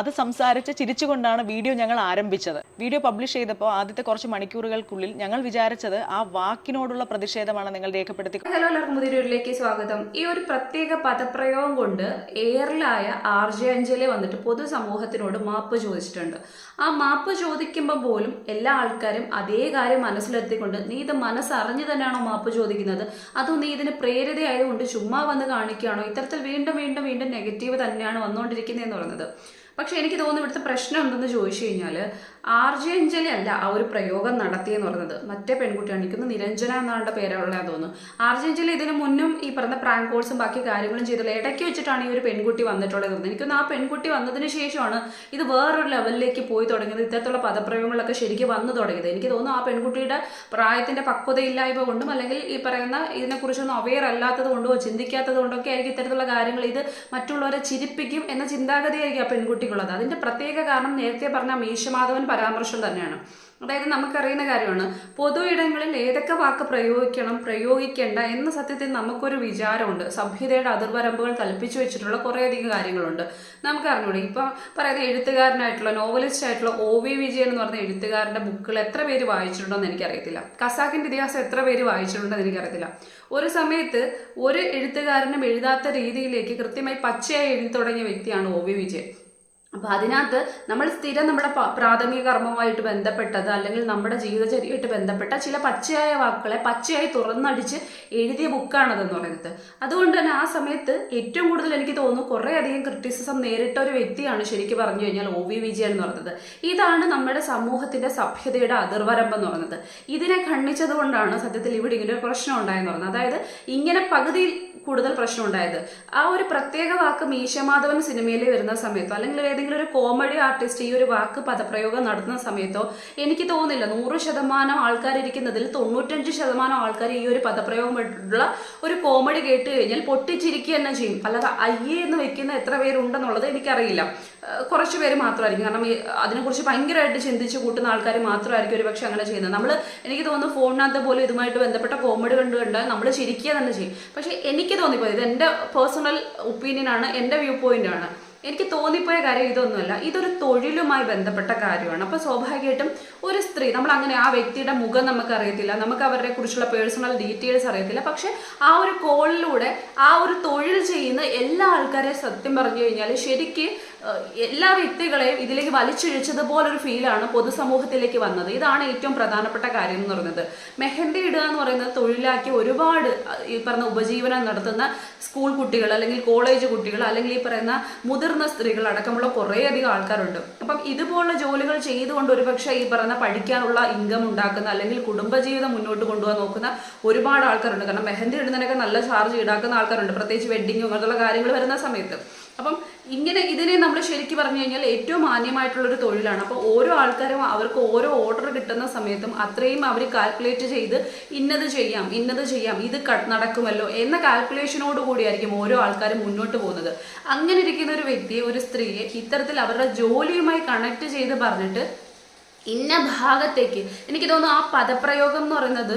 അത് സംസാരിച്ച് ചിരിച്ചുകൊണ്ടാണ് വീഡിയോ ഞങ്ങൾ ആരംഭിച്ചത്. വീഡിയോ പബ്ലിഷ് ചെയ്തപ്പോൾ ആദ്യത്തെ കുറച്ച് മണിക്കൂറുകൾക്കുള്ളിൽ ഞങ്ങൾ വിചാരിച്ചത് ആ വാക്കിനോടുള്ള പ്രതിഷേധമാണ് നിങ്ങൾ രേഖപ്പെടുത്തി ഹലോ എല്ലാവർക്കും പുതിയൊരുലേക്ക് സ്വാഗതം. ഈ ഒരു പ്രത്യേക പദപ്രയോഗം കൊണ്ട് എയറിലായ ആർ ജെ അഞ്ജലി വന്നിട്ട് പൊതുസമൂഹത്തിനോട് മാപ്പ് ചോദിച്ചിട്ടുണ്ട്. ആ മാപ്പ് ചോദിക്കുമ്പോൾ പോലും എല്ലാ ആൾക്കാരും അതേ കാര്യം മനസ്സിലെത്തിക്കൊണ്ട് നീ ഇത് മനസ്സറിഞ്ഞു തന്നെയാണോ മാപ്പ് ചോദിക്കുന്നത്? അതോ നീ ഇതിന് പ്രേരിതയായതുകൊണ്ട് ചുമ്മാ വന്ന് കാണിക്കുകയാണോ? ഇത്തരത്തിൽ വീണ്ടും വീണ്ടും വീണ്ടും നെഗറ്റീവ് തന്നെയാണ് വന്നുകൊണ്ടിരിക്കുന്നതെന്ന് പറയുന്നത് പക്ഷെ എനിക്ക് തോന്നുന്നു ഇവിടുത്തെ പ്രശ്നം എന്തെന്ന് ചോദിച്ചു കഴിഞ്ഞാൽ ആർ ജെ അഞ്ജലി അല്ല ആ ഒരു പ്രയോഗം നടത്തി എന്ന് പറയുന്നത്. മറ്റേ പെൺകുട്ടിയാണ്. എനിക്കൊന്ന് നിരഞ്ജന എന്നാളുടെ പേരുള്ള തോന്നുന്നു. ആർ ജെ അഞ്ജലി ഇതിന് മുന്നും ഈ പറഞ്ഞ പ്രാങ്ക് കോഴ്സും ബാക്കി കാര്യങ്ങളും ചെയ്തില്ല ഇടയ്ക്ക് വെച്ചിട്ടാണ് ഈ ഒരു പെൺകുട്ടി വന്നിട്ടുള്ളത് എനിക്കൊന്ന് ആ പെൺകുട്ടി വന്നതിന് ശേഷമാണ് ഇത് വേറൊരു ലെവലിലേക്ക് പോയി തുടങ്ങിയത്. ഇത്തരത്തിലുള്ള പദപ്രയോഗങ്ങളൊക്കെ ശരിക്കും വന്നു തുടങ്ങിയത്. എനിക്ക് തോന്നുന്നു ആ പെൺകുട്ടിയുടെ പ്രായത്തിന്റെ പക്വതയില്ലായ്മ കൊണ്ടും അല്ലെങ്കിൽ ഈ പറയുന്ന ഇതിനെക്കുറിച്ചൊന്നും അവെയർ അല്ലാത്തത് കൊണ്ടോ ചിന്തിക്കാത്തത് കൊണ്ടോ ഒക്കെ ആയിരിക്കും ഇത്തരത്തിലുള്ള കാര്യങ്ങൾ ഇത് മറ്റുള്ളവരെ ചിരിപ്പിക്കും എന്ന ചിന്താഗതിയായിരിക്കും ആ പെൺകുട്ടിക്കുള്ളത്. അതിന്റെ പ്രത്യേക കാരണം നേരത്തെ പറഞ്ഞ മീശമാധവൻ പരാമർശം തന്നെയാണ്. അതായത് നമുക്കറിയുന്ന കാര്യമാണ് പൊതു ഇടങ്ങളിൽ ഏതൊക്കെ വാക്ക് പ്രയോഗിക്കണം പ്രയോഗിക്കേണ്ട എന്ന സത്യത്തിൽ നമുക്കൊരു വിചാരമുണ്ട്. സഭ്യതയുടെ അതിർവരമ്പുകൾ കൽപ്പിച്ചു വെച്ചിട്ടുള്ള കുറേയധികം കാര്യങ്ങളുണ്ട്. നമുക്ക് അറിഞ്ഞൂടെ ഇപ്പം പറയുന്ന എഴുത്തുകാരനായിട്ടുള്ള നോവലിസ്റ്റ് ആയിട്ടുള്ള ഒ വി വിജയൻ എന്ന് പറഞ്ഞ എഴുത്തുകാരന്റെ ബുക്കുകൾ എത്ര പേര് വായിച്ചിട്ടുണ്ടോന്ന് എനിക്കറിയത്തില്ല. ഖസാക്കിന്റെ ഇതിഹാസം എത്ര പേര് വായിച്ചിട്ടുണ്ടെന്ന് എനിക്കറിയത്തില്ല. ഒരു സമയത്ത് ഒരു എഴുത്തുകാരനും എഴുതാത്ത രീതിയിലേക്ക് കൃത്യമായി പച്ചയായി എഴുതി തുടങ്ങിയ വ്യക്തിയാണ് ഒ വി വിജയൻ. അപ്പൊ അതിനകത്ത് നമ്മൾ സ്ഥിരം നമ്മുടെ പ്രാഥമിക കർമ്മവുമായിട്ട് ബന്ധപ്പെട്ടത് അല്ലെങ്കിൽ നമ്മുടെ ജീവിതചര്യമായിട്ട് ബന്ധപ്പെട്ട ചില പച്ചയായ വാക്കുകളെ പച്ചയായി തുറന്നടിച്ച് എഴുതിയ ബുക്കാണതെന്ന് പറയുന്നത്. അതുകൊണ്ട് തന്നെ ആ സമയത്ത് ഏറ്റവും കൂടുതൽ എനിക്ക് തോന്നുന്നു കുറേ അധികം ക്രിറ്റിസിസം നേരിട്ട ഒരു വ്യക്തിയാണ് ശരിക്കും പറഞ്ഞു കഴിഞ്ഞാൽ ഒ വി വിജയൻ എന്ന് പറയുന്നത്. ഇതാണ് നമ്മുടെ സമൂഹത്തിന്റെ സഭ്യതയുടെ അതിർവരമ്പ് എന്ന് പറയുന്നത്. ഇതിനെ ഖണ്ഡിച്ചത് കൊണ്ടാണ് സത്യത്തിൽ ഇവിടെ ഇങ്ങനെ ഒരു പ്രശ്നം ഉണ്ടായെന്ന് പറയുന്നത്. അതായത് ഇങ്ങനെ പകുതിയിൽ കൂടുതൽ പ്രശ്നം ഉണ്ടായത് ആ ഒരു പ്രത്യേക വാക്ക് മീശമാധവൻ സിനിമയിൽ വരുന്ന സമയത്തോ അല്ലെങ്കിൽ ഏതെങ്കിലും ഒരു കോമഡി ആർട്ടിസ്റ്റ് ഈ ഒരു വാക്ക് പദപ്രയോഗം നടത്തുന്ന സമയത്തോ എനിക്ക് തോന്നില്ല നൂറ് ശതമാനം ആൾക്കാർ ഇരിക്കുന്നതിൽ തൊണ്ണൂറ്റഞ്ച് ശതമാനം ആൾക്കാർ ഈ ഒരു പദപ്രയോഗമായിട്ടുള്ള ഒരു കോമഡി കേട്ട് കഴിഞ്ഞാൽ പൊട്ടിച്ചിരിക്കുക തന്നെ ചെയ്യും. അല്ലാതെ അയ്യേ എന്ന് വെക്കുന്ന എത്ര പേരുണ്ടെന്നുള്ളത് എനിക്കറിയില്ല. കുറച്ച് പേര് മാത്രമായിരിക്കും. കാരണം അതിനെക്കുറിച്ച് ഭയങ്കരമായിട്ട് ചിന്തിച്ച് കൂട്ടുന്ന ആൾക്കാർ മാത്രമായിരിക്കും ഒരു പക്ഷെ അങ്ങനെ ചെയ്യുന്നത്. നമ്മൾ എനിക്ക് തോന്നുന്നു ഫോണിനകത്ത് പോലും ഇതുമായിട്ട് ബന്ധപ്പെട്ട കോമഡി കണ്ടു കണ്ടാൽ നമ്മൾ ചിരിക്കുക തന്നെ ചെയ്യും. പക്ഷെ എനിക്ക് തോന്നിപ്പോയത് ഇത് എന്റെ പേഴ്സണൽ ഒപ്പീനിയൻ ആണ് എന്റെ വ്യൂ പോയിന്റ് ആണ്. എനിക്ക് തോന്നിപ്പോയ കാര്യം ഇതൊന്നുമല്ല. ഇതൊരു തൊഴിലുമായി ബന്ധപ്പെട്ട കാര്യമാണ്. അപ്പോൾ സ്വാഭാവികമായിട്ടും ഒരു സ്ത്രീ നമ്മൾ അങ്ങനെ ആ വ്യക്തിയുടെ മുഖം നമുക്ക് അറിയത്തില്ല നമുക്ക് അവരെ കുറിച്ചുള്ള പേഴ്സണൽ ഡീറ്റെയിൽസ് അറിയത്തില്ല. പക്ഷെ ആ ഒരു കോളിലൂടെ ആ ഒരു തൊഴിൽ ചെയ്യുന്ന എല്ലാ ആൾക്കാരെയും സത്യം പറഞ്ഞു കഴിഞ്ഞാൽ ശരിക്ക് എല്ലാ വ്യക്തികളെയും ഇതിലേക്ക് വലിച്ചിഴച്ചതുപോലൊരു ഫീലാണ് പൊതുസമൂഹത്തിലേക്ക് വന്നത്. ഇതാണ് ഏറ്റവും പ്രധാനപ്പെട്ട കാര്യം എന്ന് പറയുന്നത്. മെഹന്തി ഇടുക എന്ന് പറയുന്നത് തൊഴിലാക്കി ഒരുപാട് ഈ പറഞ്ഞ ഉപജീവനം നടത്തുന്ന സ്കൂൾ കുട്ടികൾ അല്ലെങ്കിൽ കോളേജ് കുട്ടികൾ അല്ലെങ്കിൽ ഈ പറയുന്ന മുതിർന്ന സ്ത്രീകൾ അടക്കമുള്ള കുറേയധികം ആൾക്കാരുണ്ട്. അപ്പം ഇതുപോലുള്ള ജോലികൾ ചെയ്തുകൊണ്ട് ഒരുപക്ഷെ ഈ പറയുന്ന പഠിക്കാനുള്ള ഇൻകം ഉണ്ടാക്കുന്ന അല്ലെങ്കിൽ കുടുംബജീവിതം മുന്നോട്ട് കൊണ്ടുപോകാൻ നോക്കുന്ന ഒരുപാട് ആൾക്കാരുണ്ട്. കാരണം മെഹന്തി ഇടുന്നതിനൊക്കെ നല്ല ചാർജ് ഈടാക്കുന്ന ആൾക്കാരുണ്ട്. പ്രത്യേകിച്ച് വെഡിങ് അങ്ങനെയുള്ള കാര്യങ്ങൾ വരുന്ന സമയത്ത്. അപ്പം ഇങ്ങനെ ഇതിനെ നമ്മൾ ശരിക്കും പറഞ്ഞു കഴിഞ്ഞാൽ ഏറ്റവും മാന്യമായിട്ടുള്ളൊരു തൊഴിലാണ്. അപ്പോൾ ഓരോ ആൾക്കാരും അവർക്ക് ഓരോ ഓർഡർ കിട്ടുന്ന സമയത്തും അത്രയും അവർ കാൽക്കുലേറ്റ് ചെയ്ത് ഇന്നത് ചെയ്യാം ഇന്നത് ചെയ്യാം ഇത് നടക്കുമല്ലോ എന്ന കാൽക്കുലേഷനോട് കൂടിയായിരിക്കും ഓരോ ആൾക്കാരും മുന്നോട്ട് പോകുന്നത്. അങ്ങനെ ഇരിക്കുന്ന ഒരു വ്യക്തിയെ ഒരു സ്ത്രീയെ ഇത്തരത്തിൽ അവരുടെ ജോലിയുമായി കണക്ട് ചെയ്ത് പറഞ്ഞിട്ട് ഇന്ന ഭാഗത്തേക്ക്. എനിക്ക് തോന്നുന്നു ആ പദപ്രയോഗം എന്ന് പറയുന്നത്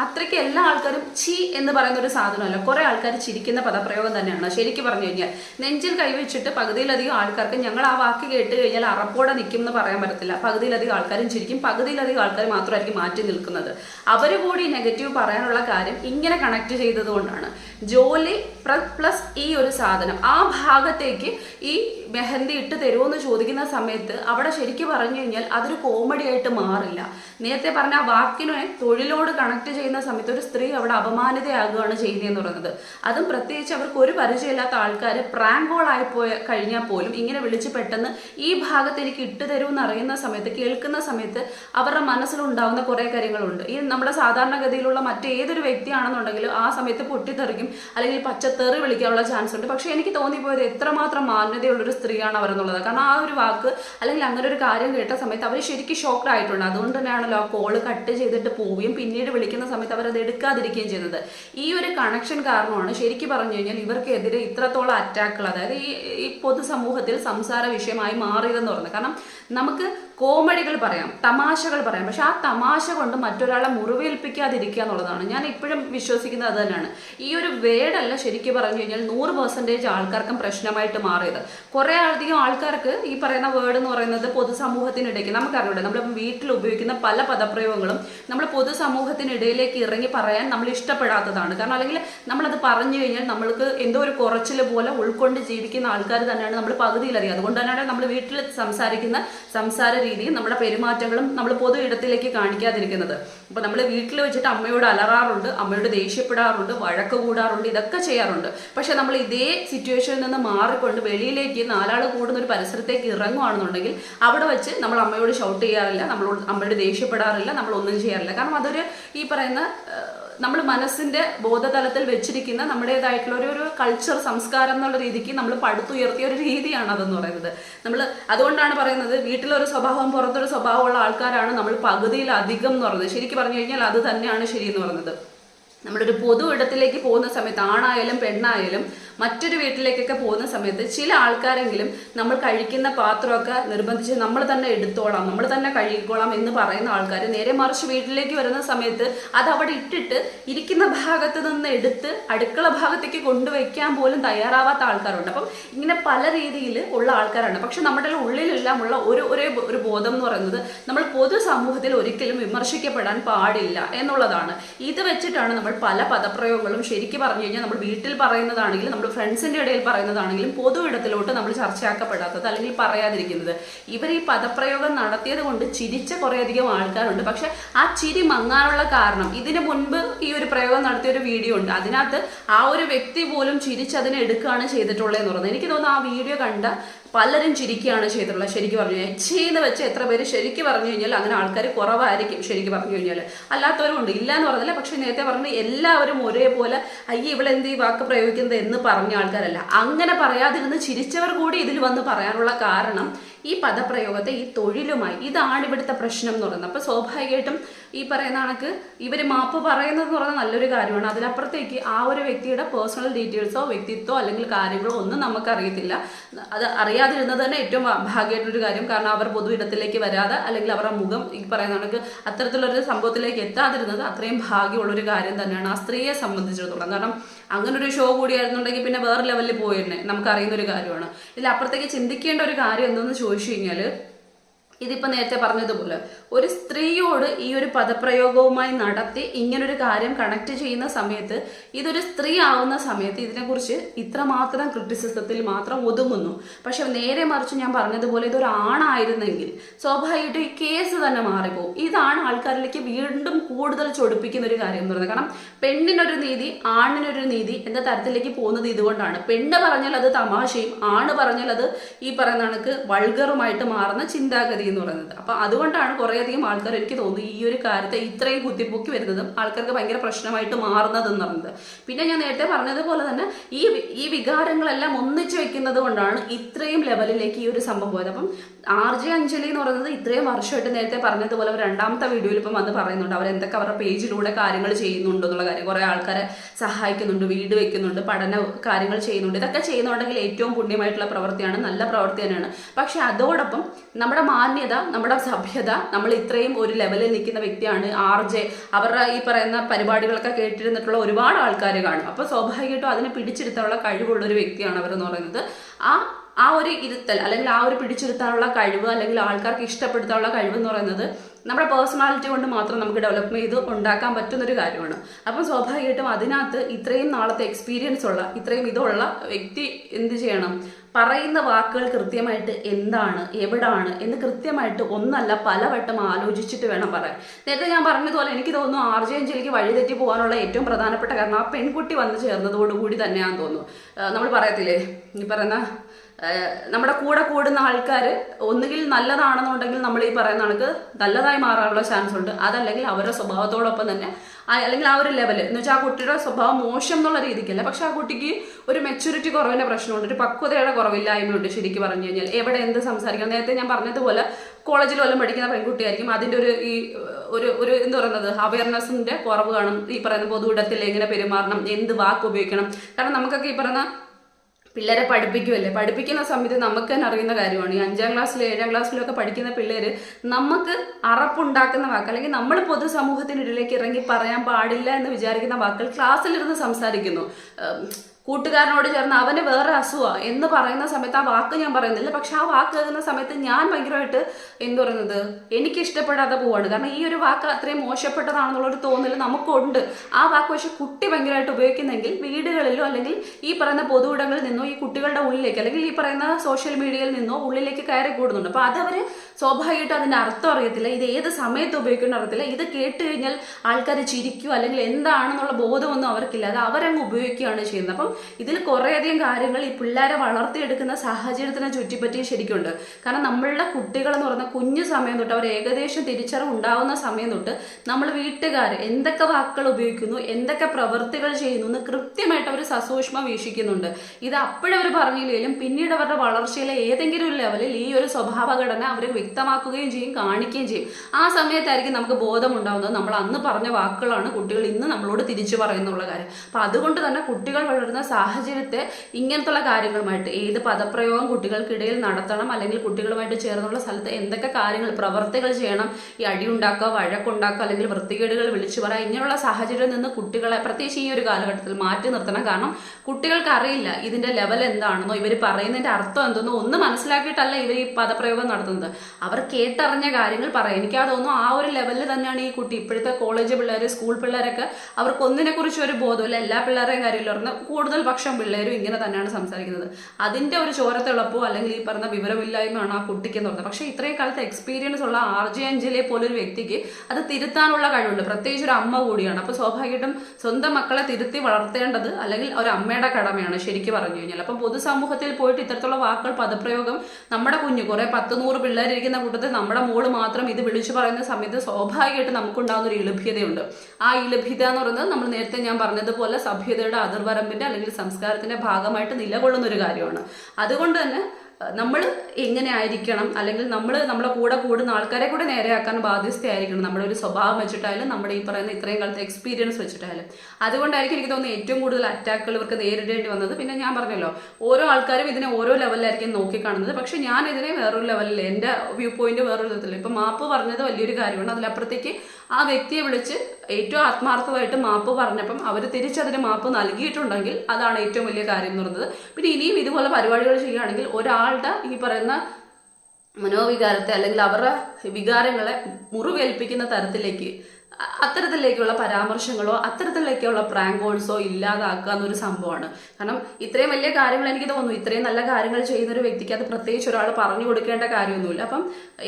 അത്രയ്ക്ക് എല്ലാ ആൾക്കാരും ചി എന്ന് പറയുന്ന ഒരു സാധനമല്ല. കുറെ ആൾക്കാർ ചിരിക്കുന്ന പദപ്രയോഗം തന്നെയാണ്. ശരിക്കും പറഞ്ഞു കഴിഞ്ഞാൽ നെഞ്ചിൽ കൈവച്ചിട്ട് പകുതിയിലധികം ആൾക്കാർക്ക് ഞങ്ങൾ ആ വാക്ക് കേട്ട് കഴിഞ്ഞാൽ അറപ്പോടെ നിൽക്കും എന്ന് പറയാൻ പറ്റത്തില്ല. പകുതിയിലധികം ആൾക്കാരും ചിരിക്കും പകുതിയിലധികം ആൾക്കാർ മാത്രമായിരിക്കും മാറ്റി നിൽക്കുന്നത്. അവർ കൂടി നെഗറ്റീവ് പറയാനുള്ള കാര്യം ഇങ്ങനെ കണക്ട് ചെയ്തത് കൊണ്ടാണ്. ജോലി പ്ലസ് ഈ ഒരു സാധനം. ആ ഭാഗത്തേക്ക് ഈ മെഹന്തി ഇട്ട് തരുമോ എന്ന് ചോദിക്കുന്ന സമയത്ത് അവിടെ ശരിക്കും പറഞ്ഞു കഴിഞ്ഞാൽ അതൊരു കോമഡി ആയിട്ട് മാറില്ല. നേരത്തെ പറഞ്ഞ ആ വാക്കിനെ തൊഴിലോട് കണക്ട് ചെയ്യുന്ന സമയത്ത് ഒരു സ്ത്രീ അവിടെ അപമാനിതയാകുകയാണ് ചെയ്യുന്നതെന്ന് പറയുന്നത്. അതും പ്രത്യേകിച്ച് അവർക്ക് ഒരു പരിചയമില്ലാത്ത ആൾക്കാർ പ്രാങ്ക് കോൾ ആയി പോയ കഴിഞ്ഞാൽ പോലും ഇങ്ങനെ വിളിച്ച് പെട്ടെന്ന് ഈ ഭാഗത്ത് എനിക്ക് ഇട്ട് തരുമെന്ന് അറിയുന്ന സമയത്ത് കേൾക്കുന്ന സമയത്ത് അവരുടെ മനസ്സിലുണ്ടാവുന്ന കുറേ കാര്യങ്ങളുണ്ട്. ഈ നമ്മുടെ സാധാരണഗതിയിലുള്ള മറ്റേതൊരു വ്യക്തിയാണെന്നുണ്ടെങ്കിലും ആ സമയത്ത് പൊട്ടിത്തെറിക്കും. അല്ലെങ്കിൽ പച്ചത്തെറി വിളിക്കാനുള്ള ചാൻസ് ഉണ്ട്. പക്ഷേ എനിക്ക് തോന്നിപ്പോയത് എത്രമാത്രം മാന്യതയുള്ള ഒരു സ്ത്രീയാണ് അവരെന്നുള്ളത് കാരണം ആ ഒരു വാക്ക് അല്ലെങ്കിൽ അങ്ങനെ ഒരു കാര്യം കേട്ട സമയത്ത് അവർ ശരിക്കും ഷോക്ക്ഡ് ആയിട്ടുണ്ട്. അതുകൊണ്ട് തന്നെയാണല്ലോ ആ കോൾ കട്ട് ചെയ്തിട്ട് പോവുകയും പിന്നീട് വിളിക്കുന്ന സമയത്ത് അവരത് എടുക്കാതിരിക്കുകയും ചെയ്യുന്നത്. ഈ ഒരു കണക്ഷൻ കാരണമാണ് ശരിക്കും പറഞ്ഞു കഴിഞ്ഞാൽ ഇവർക്കെതിരെ ഇത്രത്തോളം അറ്റാക്കുകൾ അതായത് ഈ പൊതുസമൂഹത്തിൽ സംസാര വിഷയമായി മാറിയതെന്ന് പറയുന്നത്. കാരണം നമുക്ക് കോമഡികൾ പറയാം തമാശകൾ പറയാം. പക്ഷെ ആ തമാശ കൊണ്ട് മറ്റൊരാളെ മുറിവേൽപ്പിക്കാതിരിക്കുക എന്നുള്ളതാണ്. ഞാൻ ഇപ്പോഴും വിശ്വസിക്കുന്നത് അത് തന്നെയാണ്. ഈ ഒരു വേടല്ല ശരിക്കും പറഞ്ഞു കഴിഞ്ഞാൽ നൂറ് പെർസെന്റേജ് ആൾക്കാർക്കും പ്രശ്നമായിട്ട് മാറിയത്. കുറേ അധികം ആൾക്കാർക്ക് ഈ പറയുന്ന വേർഡ് എന്ന് പറയുന്നത് പൊതുസമൂഹത്തിനിടയ്ക്ക് നമുക്കറിയൂടെ നമ്മൾ വീട്ടിൽ ഉപയോഗിക്കുന്ന പല പദപ്രയോഗങ്ങളും നമ്മൾ പൊതുസമൂഹത്തിനിടയിലേക്ക് ഇറങ്ങി പറയാൻ നമ്മൾ ഇഷ്ടപ്പെടാത്തതാണ്. കാരണം അല്ലെങ്കിൽ നമ്മളത് പറഞ്ഞു കഴിഞ്ഞാൽ നമ്മൾക്ക് എന്തോ ഒരു കുറച്ചിൽ പോലെ ഉൾക്കൊണ്ട് ജീവിക്കുന്ന ആൾക്കാർ തന്നെയാണ് നമ്മൾ പകുതിയിലറിയുക അതുകൊണ്ട് തന്നെയാണ് നമ്മൾ വീട്ടിൽ സംസാരിക്കുന്ന സംസാര രീതിയും നമ്മുടെ പെരുമാറ്റങ്ങളും നമ്മൾ പൊതു ഇടത്തിലേക്ക് കാണിക്കാതിരിക്കുന്നത്. അപ്പൊ നമ്മൾ വീട്ടിൽ വെച്ചിട്ട് അമ്മയോട് അലറാറുണ്ട് അമ്മയോട് ദേഷ്യപ്പെടാറുണ്ട് വഴക്ക് കൂടാറുണ്ട് ഇതൊക്കെ ചെയ്യാറുണ്ട്. പക്ഷേ നമ്മൾ ഇതേ സിറ്റുവേഷനിൽ നിന്ന് മാറിക്കൊണ്ട് വെളിയിലേക്ക് നാലാൾ കൂടുന്ന ഒരു പരിസരത്തേക്ക് ഇറങ്ങുകയാണെന്നുണ്ടെങ്കിൽ അവിടെ വെച്ച് നമ്മൾ അമ്മയോട് ഷൗട്ട് ചെയ്യാറില്ല നമ്മളോട് അമ്മയോട് ദേഷ്യപ്പെടാറില്ല നമ്മൾ ഒന്നും ചെയ്യാറില്ല. കാരണം അതൊരു ഈ പറയുന്ന നമ്മൾ മനസ്സിന്റെ ബോധതലത്തിൽ വെച്ചിരിക്കുന്ന നമ്മുടേതായിട്ടുള്ള ഒരു ഒരു കൾച്ചർ സംസ്കാരം എന്നുള്ള രീതിക്ക് നമ്മൾ പടുത്തുയർത്തിയ ഒരു രീതിയാണ് അതെന്ന് പറയുന്നത്. നമ്മൾ അതുകൊണ്ടാണ് പറയുന്നത് വീട്ടിലൊരു സ്വഭാവം പുറത്തൊരു സ്വഭാവമുള്ള ആൾക്കാരാണ് നമ്മൾ പകുതിയിലധികം എന്ന് പറയുന്നത്. ശരിക്കും പറഞ്ഞു കഴിഞ്ഞാൽ അത് തന്നെയാണ് ശരി എന്ന് പറയുന്നത്. നമ്മളൊരു പൊതു ഇടത്തിലേക്ക് പോകുന്ന സമയത്ത് ആണായാലും പെണ്ണായാലും മറ്റൊരു വീട്ടിലേക്കൊക്കെ പോകുന്ന സമയത്ത് ചില ആൾക്കാരെങ്കിലും നമ്മൾ കഴിക്കുന്ന പാത്രമൊക്കെ നിർബന്ധിച്ച് നമ്മൾ തന്നെ എടുത്തോളാം നമ്മൾ തന്നെ കഴിക്കോളാം എന്ന് പറയുന്ന ആൾക്കാർ നേരെ മറിച്ച് വീട്ടിലേക്ക് വരുന്ന സമയത്ത് അത് അവിടെ ഇട്ടിട്ട് ഇരിക്കുന്ന ഭാഗത്ത് നിന്ന് എടുത്ത് അടുക്കള ഭാഗത്തേക്ക് കൊണ്ടുവയ്ക്കാൻ പോലും തയ്യാറാവാത്ത ആൾക്കാരുണ്ട്. അപ്പം ഇങ്ങനെ പല രീതിയിൽ ഉള്ള ആൾക്കാരാണ്. പക്ഷെ നമ്മുടെ ഉള്ളിലെല്ലാം ഉള്ള ഒരു ഒരേ ഒരു ബോധം എന്ന് പറയുന്നത് നമ്മൾ പൊതു സമൂഹത്തിൽ ഒരിക്കലും വിമർശിക്കപ്പെടാൻ പാടില്ല എന്നുള്ളതാണ്. ഇത് വെച്ചിട്ടാണ് നമ്മൾ പല പദപ്രയോഗങ്ങളും ശരിക്കും പറഞ്ഞു കഴിഞ്ഞാൽ നമ്മൾ വീട്ടിൽ പറയുന്നതാണെങ്കിലും നമ്മൾ ഫ്രണ്ട്സിന്റെ ഇടയിൽ പറയുന്നതാണെങ്കിലും പൊതു ഇടത്തിലോട്ട് നമ്മൾ ചർച്ചയാക്കപ്പെടാത്തത് അല്ലെങ്കിൽ പറയാതിരിക്കുന്നത്. ഇവർ ഈ പദപ്രയോഗം നടത്തിയത് കൊണ്ട് ചിരിച്ച കുറേയധികം ആൾക്കാരുണ്ട്. പക്ഷെ ആ ചിരി മങ്ങാനുള്ള കാരണം ഇതിനു മുൻപ് ഈ ഒരു പ്രയോഗം നടത്തിയ ഒരു വീഡിയോ ഉണ്ട്. അതിനകത്ത് ആ ഒരു വ്യക്തി പോലും ചിരിച്ചതിനെ എടുക്കുകയാണ് ചെയ്തിട്ടുള്ളതെന്ന് പറയുന്നത്. എനിക്ക് തോന്നുന്നു ആ വീഡിയോ കണ്ട പലരും ചിരിക്കുകയാണ് ചെയ്തിട്ടുള്ളത്. ശരിക്കും പറഞ്ഞു കഴിഞ്ഞാൽ. ചെയ്യുന്ന വെച്ച് എത്ര പേര് ശരിക്കും പറഞ്ഞു കഴിഞ്ഞാൽ അങ്ങനെ ആൾക്കാർ കുറവായിരിക്കും ശരിക്കും പറഞ്ഞു കഴിഞ്ഞാൽ. അല്ലാത്തവരും ഉണ്ട്. ഇല്ല എന്ന് പറഞ്ഞില്ല. പക്ഷെ നേരത്തെ പറഞ്ഞു എല്ലാവരും ഒരേപോലെ അയ്യ ഇവളെന്ത് ഈ വാക്ക് പ്രയോഗിക്കുന്നത്? എന്ന് പറഞ്ഞ ആൾക്കാരല്ല. അങ്ങനെ പറയാതിരുന്ന് ചിരിച്ചവർ കൂടി ഇതിൽ വന്ന് പറയാനുള്ള കാരണം ഈ പദപ്രയോഗത്തെ ഈ തൊഴിലുമായി ഇതാണ് ഇവിടുത്തെ പ്രശ്നം എന്ന് പറയുന്നത്. അപ്പോൾ സ്വാഭാവികമായിട്ടും ഈ പറയുന്ന കണക്ക് ഇവർ മാപ്പ് പറയുന്നത് എന്ന് പറയുന്നത് നല്ലൊരു കാര്യമാണ്. അതിനപ്പുറത്തേക്ക് ആ ഒരു വ്യക്തിയുടെ പേഴ്സണൽ ഡീറ്റെയിൽസോ വ്യക്തിത്വമോ അല്ലെങ്കിൽ കാര്യങ്ങളോ ഒന്നും നമുക്കറിയത്തില്ല. അത് അറിയാതിരുന്നത് തന്നെ ഏറ്റവും ഭാഗ്യമായിട്ടൊരു കാര്യം. കാരണം അവർ പൊതു ഇടത്തിലേക്ക് വരാതെ അല്ലെങ്കിൽ അവരുടെ മുഖം ഈ പറയുന്ന കണക്ക് അത്തരത്തിലൊരു സംഭവത്തിലേക്ക് എത്താതിരുന്നത് അത്രയും ഭാഗ്യമുള്ളൊരു കാര്യം തന്നെയാണ് ആ സ്ത്രീയെ സംബന്ധിച്ചിടത്തോളം. കാരണം അങ്ങനെ ഒരു ഷോ കൂടിയായിരുന്നുണ്ടെങ്കിൽ പിന്നെ വേറെ ലെവലിൽ പോയിരുന്നെ നമുക്കറിയുന്ന ഒരു കാര്യമാണ്. ഇതിൽ അപ്പുറത്തേക്ക് ചിന്തിക്കേണ്ട ഒരു കാര്യം എന്തെന്ന് ചോദിച്ചു കഴിഞ്ഞാൽ ഇതിപ്പോ നേരത്തെ പറഞ്ഞതുപോലെ ഒരു സ്ത്രീയോട് ഈ ഒരു പദപ്രയോഗവുമായി നടത്തി ഇങ്ങനൊരു കാര്യം കണക്ട് ചെയ്യുന്ന സമയത്ത് ഇതൊരു സ്ത്രീ ആവുന്ന സമയത്ത് ഇതിനെക്കുറിച്ച് ഇത്രമാത്രം ക്രിറ്റിസിസത്തിൽ മാത്രം ഒതുങ്ങുന്നു. പക്ഷെ നേരെ മറിച്ച് ഞാൻ പറഞ്ഞതുപോലെ ഇതൊരു ആണായിരുന്നെങ്കിൽ സ്വാഭാവികമായിട്ടും ഈ കേസ് തന്നെ മാറിപ്പോകും ഇതാണ് ആൾക്കാരിലേക്ക് വീണ്ടും കൂടുതൽ ചൊടിപ്പിക്കുന്ന ഒരു കാര്യം എന്ന് പറയുന്നത്. കാരണം പെണ്ണിനൊരു നീതി ആണിനൊരു നീതി എന്ന തരത്തിലേക്ക് പോകുന്നത് ഇതുകൊണ്ടാണ്. പെണ്ണ് പറഞ്ഞാൽ അത് തമാശയും ആണ് പറഞ്ഞാൽ അത് ഈ പറയുന്ന കണക്ക് വൾഗറുമായിട്ട് മാറുന്ന ചിന്താഗതി എന്ന് പറയുന്നത്. അപ്പൊ അതുകൊണ്ടാണ് കുറേയധികം ആൾക്കാർ എനിക്ക് തോന്നുന്നു ഈ ഒരു കാര്യത്തെ ഇത്രയും കുത്തിപ്പൊക്കി വരുന്നതും ആൾക്കാർക്ക് ഭയങ്കര പ്രശ്നമായിട്ട് മാറുന്നതെന്ന് പറയുന്നത് പിന്നെ ഞാൻ നേരത്തെ പറഞ്ഞതുപോലെ തന്നെ ഈ ഈ വികാരങ്ങളെല്ലാം ഒന്നിച്ചു വെക്കുന്നത് കൊണ്ടാണ് ഇത്രയും ലെവലിലേക്ക് ഈ ഒരു സംഭവം പോയത്. അപ്പം ആർ ജെ അഞ്ജലി എന്ന് പറയുന്നത് ഇത്രയും വർഷമായിട്ട് നേരത്തെ പറഞ്ഞതുപോലെ അവർ രണ്ടാമത്തെ വീഡിയോയിൽ ഇപ്പം വന്ന് പറയുന്നുണ്ട്. അവർ എന്തൊക്കെ അവരുടെ പേജിലൂടെ കാര്യങ്ങൾ ചെയ്യുന്നുണ്ട് എന്നുള്ള കാര്യം. കുറേ ആൾക്കാരെ സഹായിക്കുന്നുണ്ട് വീട് വെക്കുന്നുണ്ട് പഠന കാര്യങ്ങൾ ചെയ്യുന്നുണ്ട്. ഇതൊക്കെ ചെയ്യുന്നുണ്ടെങ്കിൽ ഏറ്റവും പുണ്യമായിട്ടുള്ള പ്രവൃത്തിയാണ് നല്ല പ്രവൃത്തി തന്നെയാണ്. പക്ഷെ അതോടൊപ്പം നമ്മുടെ മാന്യത നമ്മുടെ സഭ്യത നമ്മൾ ഇത്രയും ഒരു ലെവലിൽ നിൽക്കുന്ന വ്യക്തിയാണ് ആർ ജെ. അവരുടെ ഈ പറയുന്ന പരിപാടികളൊക്കെ കേട്ടിരുന്നിട്ടുള്ള ഒരുപാട് ആൾക്കാർ കാണും. അപ്പോൾ സ്വാഭാവികമായിട്ടും അതിനെ പിടിച്ചിരുത്താനുള്ള കഴിവുള്ള ഒരു വ്യക്തിയാണ് അവരെന്ന് പറയുന്നത്. ആ ആ ഒരു ഇരുത്തൽ അല്ലെങ്കിൽ ആ ഒരു പിടിച്ചിരുത്താനുള്ള കഴിവ് അല്ലെങ്കിൽ ആൾക്കാർക്ക് ഇഷ്ടപ്പെടുത്താനുള്ള കഴിവ് എന്ന് പറയുന്നത് നമ്മുടെ പേഴ്സണാലിറ്റി കൊണ്ട് മാത്രം നമുക്ക് ഡെവലപ്പ് ചെയ്ത് ഉണ്ടാക്കാൻ പറ്റുന്ന ഒരു കാര്യമാണ്. അപ്പം സ്വാഭാവികമായിട്ടും അതിനകത്ത് ഇത്രയും നാളത്തെ എക്സ്പീരിയൻസ് ഉള്ള ഇത്രയും ഇതുള്ള വ്യക്തി എന്ത് ചെയ്യണം? പറയുന്ന വാക്കുകൾ കൃത്യമായിട്ട് എന്താണ് എവിടാണ് എന്ന് കൃത്യമായിട്ട് ഒന്നല്ല പലവട്ടം ആലോചിച്ചിട്ട് വേണം പറയാൻ. നേരത്തെ ഞാൻ പറഞ്ഞതുപോലെ എനിക്ക് തോന്നുന്നു ആർ ജെ അഞ്ചലിക്ക് വഴിതെറ്റി പോകാനുള്ള ഏറ്റവും പ്രധാനപ്പെട്ട കാരണം ആ പെൺകുട്ടി വന്നു ചേർന്നതോടുകൂടി തന്നെയാണെന്ന് തോന്നുന്നു. നമ്മൾ പറയത്തില്ലേ? ഈ പറയുന്ന നമ്മുടെ കൂടെ കൂടുന്ന ആൾക്കാർ ഒന്നുകിൽ നല്ലതാണെന്നുണ്ടെങ്കിൽ നമ്മൾ ഈ പറയുന്ന ആൾക്ക് നല്ലതായി മാറാനുള്ള ചാൻസ് ഉണ്ട്. അതല്ലെങ്കിൽ അവരുടെ സ്വഭാവത്തോടൊപ്പം തന്നെ അല്ലെങ്കിൽ ആ ഒരു ലെവൽ എന്ന് വെച്ചാൽ ആ കുട്ടിയുടെ സ്വഭാവം മോശം എന്നുള്ള രീതിക്കല്ല. പക്ഷെ ആ കുട്ടിക്ക് ഒരു മെച്യൂരിറ്റി കുറവിന്റെ പ്രശ്നമുണ്ട്. ഒരു പക്വതയുടെ കുറവില്ലായ്മയുണ്ട് ശരിക്കും പറഞ്ഞു കഴിഞ്ഞാൽ. എവിടെ എന്ത് സംസാരിക്കണം? നേരത്തെ ഞാൻ പറഞ്ഞതുപോലെ കോളേജിൽ വല്ലതും പഠിക്കുന്ന പെൺകുട്ടിയായിരിക്കും. അതിന്റെ ഒരു ഈ ഒരു ഒരു എന്ത് പറയുന്നത്? അവയർനെസ്സിന്റെ കുറവ് കാണും. ഈ പറയുന്ന പൊതുവിടത്തിൽ എങ്ങനെ പെരുമാറണം? എന്ത് വാക്ക് ഉപയോഗിക്കണം കാരണം നമുക്കൊക്കെ ഈ പറയുന്ന പിള്ളേരെ പഠിപ്പിക്കുമല്ലേ പഠിപ്പിക്കുന്ന സമയത്ത് നമുക്ക് തന്നെ അറിയുന്ന കാര്യമാണ്. ഈ അഞ്ചാം ക്ലാസ്സിലും ഏഴാം ക്ലാസ്സിലും ഒക്കെ പഠിക്കുന്ന പിള്ളേർ നമുക്ക് അറപ്പുണ്ടാക്കുന്ന വാക്ക് അല്ലെങ്കിൽ നമ്മൾ പൊതുസമൂഹത്തിനിടയിലേക്ക് ഇറങ്ങി പറയാൻ പാടില്ല എന്ന് വിചാരിക്കുന്ന വാക്കുകൾ ക്ലാസ്സിലിരുന്ന് സംസാരിക്കുന്നു. കൂട്ടുകാരനോട് ചേർന്ന് അവന് വേറെ അസുഖമാണ് എന്ന് പറയുന്ന സമയത്ത് ആ വാക്ക് ഞാൻ പറയുന്നില്ല. പക്ഷെ ആ വാക്ക് കേൾക്കുന്ന സമയത്ത് ഞാൻ ഭയങ്കരമായിട്ട് എന്ത് പറയുന്നത്? എനിക്ക് ഇഷ്ടപ്പെടാതെ പോവാണ്. കാരണം ഈ ഒരു വാക്ക് അത്രയും മോശപ്പെട്ടതാണെന്നുള്ളൊരു തോന്നൽ നമുക്കുണ്ട്. ആ വാക്ക് പക്ഷെ കുട്ടി ഭയങ്കരമായിട്ട് ഉപയോഗിക്കുന്നെങ്കിൽ വീടുകളിലോ അല്ലെങ്കിൽ ഈ പറയുന്ന പൊതുവിടങ്ങളിൽ നിന്നോ ഈ കുട്ടികളുടെ ഉള്ളിലേക്ക് അല്ലെങ്കിൽ ഈ പറയുന്ന സോഷ്യൽ മീഡിയയിൽ നിന്നോ ഉള്ളിലേക്ക് കയറി കൂടുന്നുണ്ട്. അപ്പോൾ അതവര് സ്വാഭാവികമായിട്ട് അതിന്റെ അർത്ഥം അറിയത്തില്ല. ഇത് ഏത് സമയത്ത് ഉപയോഗിക്കേണ്ട അറിയത്തില്ല. ഇത് കേട്ട് കഴിഞ്ഞാൽ ആൾക്കാർ ചിരിക്കുക അല്ലെങ്കിൽ എന്താണെന്നുള്ള ബോധമൊന്നും അവർക്കില്ല. അത് അവരങ്ങ് ഉപയോഗിക്കുകയാണ് ചെയ്യുന്നത്. അപ്പം ഇതിൽ കുറേയധികം കാര്യങ്ങൾ ഈ പിള്ളേരെ വളർത്തിയെടുക്കുന്ന സാഹചര്യത്തിനെ ചുറ്റിപ്പറ്റി ശരിക്കുണ്ട്. കാരണം നമ്മളുടെ കുട്ടികൾ എന്ന് കുഞ്ഞു സമയം തൊട്ട് അവർ ഏകദേശം തിരിച്ചറിവ് ഉണ്ടാവുന്ന സമയം തൊട്ട് നമ്മൾ വീട്ടുകാർ എന്തൊക്കെ വാക്കുകൾ ഉപയോഗിക്കുന്നു എന്തൊക്കെ പ്രവൃത്തികൾ ചെയ്യുന്നു എന്ന് കൃത്യമായിട്ട് അവർ സസൂക്ഷ്മം വീക്ഷിക്കുന്നുണ്ട്. ഇത് അപ്പോഴവർ പറഞ്ഞില്ലെങ്കിലും പിന്നീട് അവരുടെ വളർച്ചയിലെ ഏതെങ്കിലും ഒരു ലെവലിൽ ഈ ഒരു സ്വഭാവഘടന അവർ വ്യക്തമാക്കുകയും ചെയ്യും കാണിക്കുകയും ചെയ്യും. ആ സമയത്തായിരിക്കും നമുക്ക് ബോധമുണ്ടാകുന്നത് നമ്മൾ അന്ന് പറഞ്ഞ വാക്കുകളാണ് കുട്ടികൾ ഇന്ന് നമ്മളോട് തിരിച്ചു പറയുന്നുള്ള കാര്യം. അപ്പൊ അതുകൊണ്ട് തന്നെ കുട്ടികൾ വളരുന്ന സാഹചര്യത്തെ ഇങ്ങനത്തുള്ള കാര്യങ്ങളുമായിട്ട് ഏത് പദപ്രയോഗം കുട്ടികൾക്കിടയിൽ നടത്തണം അല്ലെങ്കിൽ കുട്ടികളുമായിട്ട് ചേർന്നുള്ള സ്ഥലത്ത് എന്തൊക്കെ കാര്യങ്ങൾ പ്രവർത്തികൾ ചെയ്യണം ഈ അടിയുണ്ടാക്കുക വഴക്കുണ്ടാക്കുക അല്ലെങ്കിൽ വൃത്തികേടുകൾ വിളിച്ചു പറയുക ഇങ്ങനെയുള്ള സാഹചര്യത്തിൽ നിന്ന് കുട്ടികളെ പ്രത്യേകിച്ച് ഈ ഒരു കാലഘട്ടത്തിൽ മാറ്റി നിർത്തണം. കാരണം കുട്ടികൾക്ക് അറിയില്ല ഇതിന്റെ ലെവൽ എന്താണെന്നോ ഇവർ പറയുന്നതിന്റെ അർത്ഥം എന്തെന്നോ ഒന്ന് മനസ്സിലാക്കിയിട്ടല്ല ഇവർ ഈ പദപ്രയോഗം നടത്തുന്നത്. അവർ കേട്ടറിഞ്ഞ കാര്യങ്ങൾ പറയാം. എനിക്ക് ആ തോന്നുന്നു ആ ഒരു ലെവലിൽ തന്നെയാണ് ഈ കുട്ടി. ഇപ്പോഴത്തെ കോളേജ് പിള്ളേർ സ്കൂൾ പിള്ളേരൊക്കെ അവർക്ക് ഒന്നിനെ കുറിച്ച് ഒരു ബോധമില്ല എല്ലാ പിള്ളേരെയും കാര്യമില്ല പറഞ്ഞാൽ കൂടുതൽ പക്ഷം പിള്ളേരും ഇങ്ങനെ തന്നെയാണ് സംസാരിക്കുന്നത്. അതിന്റെ ഒരു ചോരത്തിളപ്പോ അല്ലെങ്കിൽ ഈ പറഞ്ഞ വിവരമില്ലായ്മയാണ് ആ കുട്ടിക്ക് എന്ന് പറഞ്ഞത്. പക്ഷേ ഇത്രയും കാലത്ത് എക്സ്പീരിയൻസ് ഉള്ള ആർ ജെ അഞ്ജലിയെ പോലൊരു വ്യക്തിക്ക് അത് തിരുത്താനുള്ള കഴിവുണ്ട്. പ്രത്യേകിച്ച് ഒരു അമ്മ കൂടിയാണ്. അപ്പോൾ സ്വാഭാവികമായിട്ടും സ്വന്തം മക്കളെ തിരുത്തി വളർത്തേണ്ടത് അല്ലെങ്കിൽ ഒരു അമ്മയുടെ കടമയാണ് ശരിക്ക് പറഞ്ഞു കഴിഞ്ഞാൽ. അപ്പം പൊതുസമൂഹത്തിൽ പോയിട്ട് ഇത്തരത്തിലുള്ള വാക്കുകൾ പദപ്രയോഗം നമ്മുടെ കുഞ്ഞു കുറേ പത്ത് നൂറ് പിള്ളേരിരിക്കുന്ന കൂട്ടത്തിൽ നമ്മുടെ മോൾ മാത്രം ഇത് വിളിച്ചു പറയുന്ന സമയത്ത് സ്വാഭാവികമായിട്ട് നമുക്കുണ്ടാകുന്ന ഒരു ഇളഭ്യതയുണ്ട് ആ ഇളഭ്യത എന്ന് പറയുന്നത് നമ്മൾ നേരത്തെ ഞാൻ പറഞ്ഞതുപോലെ സഭ്യതയുടെ അതിർവരമ്പിന്റെ അല്ലെങ്കിൽ സംസ്കാരത്തിന്റെ ഭാഗമായിട്ട് നിലകൊള്ളുന്ന ഒരു കാര്യമാണ്. അതുകൊണ്ട് തന്നെ നമ്മൾ എങ്ങനെ ആയിരിക്കണം അല്ലെങ്കിൽ നമ്മൾ നമ്മളെ കൂടെ കൂടുന്ന ആൾക്കാരെ കൂടെ നേരെയാക്കാൻ ബാധ്യസ്ഥയായിരിക്കണം. നമ്മുടെ ഒരു സ്വഭാവം വെച്ചിട്ടായാലും നമ്മുടെ ഈ പറയുന്ന ഇത്രയും കാലത്തെ എക്സ്പീരിയൻസ് വെച്ചിട്ടായാലും. അതുകൊണ്ടായിരിക്കും എനിക്ക് തോന്നുന്നത് ഏറ്റവും കൂടുതൽ അറ്റാക്കുകൾ ഇവർക്ക് നേരിടേണ്ടി വന്നത്. പിന്നെ ഞാൻ പറഞ്ഞല്ലോ ഓരോ ആൾക്കാരും ഇതിനെ ഓരോ ലെവലിലായിരിക്കും നോക്കിക്കാണുന്നത്. പക്ഷെ ഞാൻ ഇതിനെ വേറൊരു ലെവലിൽ എന്റെ വ്യൂ പോയിന്റ് വേറൊരു വിധത്തിൽ ഇപ്പം മാപ്പ് പറഞ്ഞത് വലിയൊരു കാര്യമാണ്. അതിലപ്പുറത്തേക്ക് ആ വ്യക്തിയെ വിളിച്ച് ഏറ്റവും ആത്മാർത്ഥമായിട്ട് മാപ്പ് പറഞ്ഞപ്പം അവർ തിരിച്ചതിന് മാപ്പ് നൽകിയിട്ടുണ്ടെങ്കിൽ അതാണ് ഏറ്റവും വലിയ കാര്യം എന്ന് പറയുന്നത്. പിന്നെ ഇനിയും ഇതുപോലെ പരിപാടികൾ ചെയ്യുകയാണെങ്കിൽ ഒരാളുടെ ഈ പറയുന്ന മനോവികാരത്തെ അല്ലെങ്കിൽ അവരുടെ വികാരങ്ങളെ മുറിവേൽപ്പിക്കുന്ന തരത്തിലേക്ക് അത്തരത്തിലേക്കുള്ള പരാമർശങ്ങളോ അത്തരത്തിലേക്കുള്ള പ്രാങ്ക് പ്രാങ്കോൾസോ ഇല്ലാതാക്കുക എന്നൊരു സംഭവമാണ്. കാരണം ഇത്രയും വലിയ കാര്യങ്ങൾ എനിക്ക് തോന്നുന്നു ഇത്രയും നല്ല കാര്യങ്ങൾ ചെയ്യുന്ന ഒരു വ്യക്തിക്ക് അത് പ്രത്യേകിച്ച് ഒരാൾ പറഞ്ഞു കൊടുക്കേണ്ട കാര്യമൊന്നുമില്ല. അപ്പം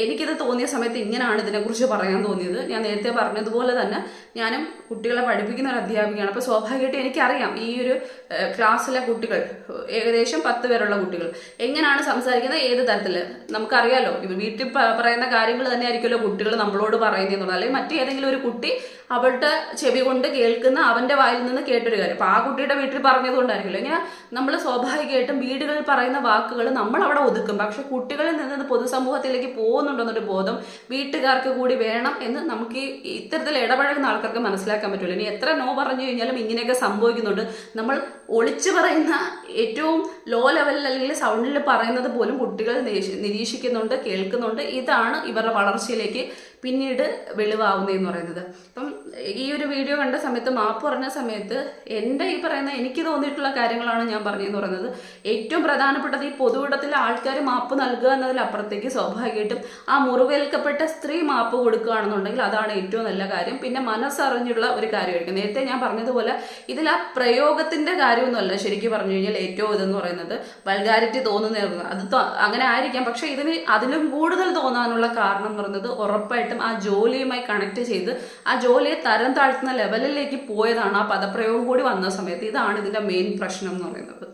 എനിക്കിത് തോന്നിയ സമയത്ത് ഇങ്ങനെയാണ് ഇതിനെക്കുറിച്ച് പറയാൻ തോന്നിയത്. ഞാൻ നേരത്തെ പറഞ്ഞതുപോലെ തന്നെ ഞാനും കുട്ടികളെ പഠിപ്പിക്കുന്ന ഒരു അധ്യാപികയാണ്. അപ്പോൾ സ്വാഭാവികമായിട്ട് എനിക്കറിയാം ഈ ഒരു ക്ലാസ്സിലെ കുട്ടികൾ ഏകദേശം പത്ത് പേരുള്ള കുട്ടികൾ എങ്ങനെയാണ് സംസാരിക്കുന്നത് ഏത് തരത്തിൽ നമുക്കറിയാലോ വീട്ടിൽ പറയുന്ന കാര്യങ്ങൾ തന്നെ ആയിരിക്കുമല്ലോ കുട്ടികൾ നമ്മളോട് പറയുന്നതെന്നുള്ളത് അല്ലെങ്കിൽ മറ്റേതെങ്കിലും ഒരു കുട്ടി അവളുടെ ചെവി കൊണ്ട് കേൾക്കുന്ന അവന്റെ വായിൽ നിന്ന് കേട്ടൊരു കാര്യം. അപ്പൊ ആ കുട്ടിയുടെ വീട്ടിൽ പറഞ്ഞതുകൊണ്ടായിരിക്കില്ല ഇങ്ങനെ നമ്മൾ സ്വാഭാവികമായിട്ടും വീടുകളിൽ പറയുന്ന വാക്കുകൾ നമ്മൾ അവിടെ ഒതുക്കും. പക്ഷെ കുട്ടികളിൽ നിന്ന് പൊതുസമൂഹത്തിലേക്ക് പോകുന്നുണ്ടെന്നൊരു ബോധം വീട്ടുകാർക്ക് കൂടി വേണം എന്ന് നമുക്ക് ഇത്തരത്തിൽ ഇടപഴകുന്ന ആൾക്കാർക്ക് മനസ്സിലാക്കാൻ പറ്റില്ല ഇനി എത്ര നോ പറഞ്ഞു കഴിഞ്ഞാലും ഇങ്ങനെയൊക്കെ സംഭവിക്കുന്നുണ്ട്. നമ്മൾ ഒളിച്ചു പറയുന്ന ഏറ്റവും ലോ ലെവലിൽ അല്ലെങ്കിൽ സൗണ്ടിൽ പറയുന്നത് പോലും കുട്ടികൾ നിരീക്ഷിക്കുന്നുണ്ട് കേൾക്കുന്നുണ്ട്. ഇതാണ് ഇവരുടെ വളർച്ചയിലേക്ക് പിന്നീട് വെളിവാവുന്നതെന്ന് പറയുന്നത്. അപ്പം ഈ ഒരു വീഡിയോ കണ്ട സമയത്ത് മാപ്പ് പറഞ്ഞ സമയത്ത് എന്റെ ഈ പറയുന്ന എനിക്ക് തോന്നിയിട്ടുള്ള കാര്യങ്ങളാണ് ഞാൻ പറഞ്ഞതെന്ന് പറയുന്നത് ഏറ്റവും പ്രധാനപ്പെട്ടത് ഈ പൊതുവിടത്തിൽ ആൾക്കാർ മാപ്പ് നൽകുക എന്നതിലപ്പുറത്തേക്ക് സ്വാഭാവികമായിട്ടും ആ മുറിവേൽക്കപ്പെട്ട സ്ത്രീ മാപ്പ് കൊടുക്കുകയാണെന്നുണ്ടെങ്കിൽ അതാണ് ഏറ്റവും നല്ല കാര്യം. പിന്നെ മനസ്സറിഞ്ഞുള്ള ഒരു കാര്യമായിരിക്കും. നേരത്തെ ഞാൻ പറഞ്ഞതുപോലെ ഇതിൽ ആ പ്രയോഗത്തിന്റെ കാര്യമൊന്നുമല്ല ശരിക്കും പറഞ്ഞു കഴിഞ്ഞാൽ ഏറ്റവും ഇതെന്ന് പറയുന്നത്. വൽഗാരിറ്റി തോന്നുന്ന അത് അങ്ങനെ ആയിരിക്കാം. പക്ഷേ ഇതിന് അതിലും കൂടുതൽ തോന്നാനുള്ള കാരണം എന്ന് പറയുന്നത് ഉറപ്പായിട്ടും ആ ജോലിയുമായി കണക്ട് ചെയ്ത് ആ ജോലിയെ തരം താഴ്ത്തുന്ന ലെവലിലേക്ക് പോയതാണ് ആ പദപ്രയോഗം കൂടി വന്ന സമയത്ത്. ഇതാണ് ഇതിന്റെ മെയിൻ പ്രശ്നം എന്ന് പറയുന്നത്.